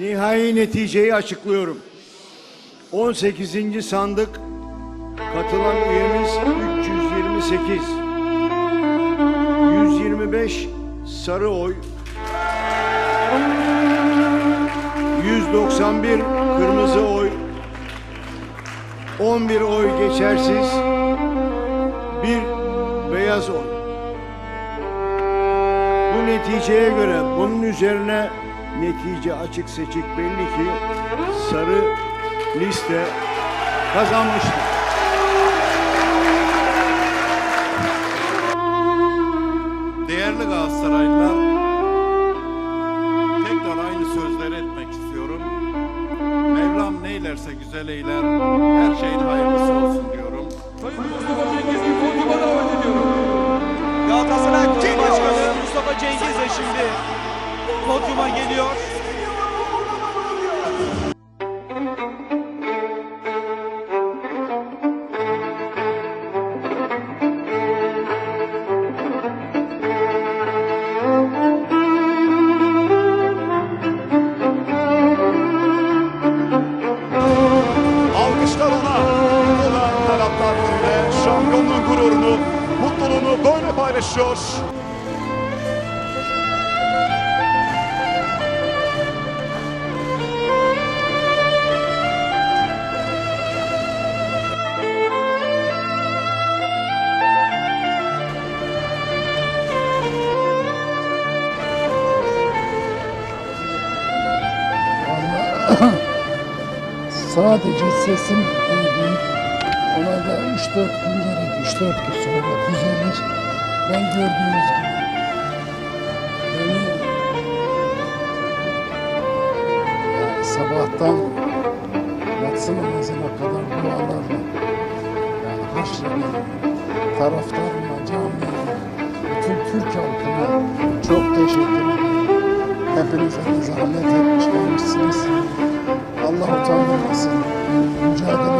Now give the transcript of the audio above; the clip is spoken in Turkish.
Nihai neticeyi açıklıyorum. 18. sandık katılan üyemiz 328. 125 sarı oy. 191 kırmızı oy. 11 oy geçersiz. 1 beyaz oy. Bu neticeye göre bunun üzerine netice açık seçik belli ki sarı liste kazanmıştır. Değerli Galatasaraylılar, tekrar aynı sözleri etmek istiyorum. Mevlam neylerse güzel eyler, her şeyin hayırlısı olsun diyorum. Sayın Mustafa Cengiz'i podyuma davet ediyorum. Galatasaray Kulübü Başkanı Mustafa Cengiz de şimdi podyuma geliyor. Alkışlar ona. O da taraftar önünde şampiyonluğun gururunu, mutluluğunu böyle paylaşıyor. Sadece sesim iyi değil. Ona da 3-4 gün gerek, 3-4 gün sonra düzelir. Ben gördüğünüz gibi beni ya sabahtan yatsı namazına kadar dualarla yani haşreden taraftarıma, camiye, bütün Türk halkına çok teşekkür ederim. Hepinize de zahmet etmiş gelmişsiniz. Allah utandırmasın. Mücadele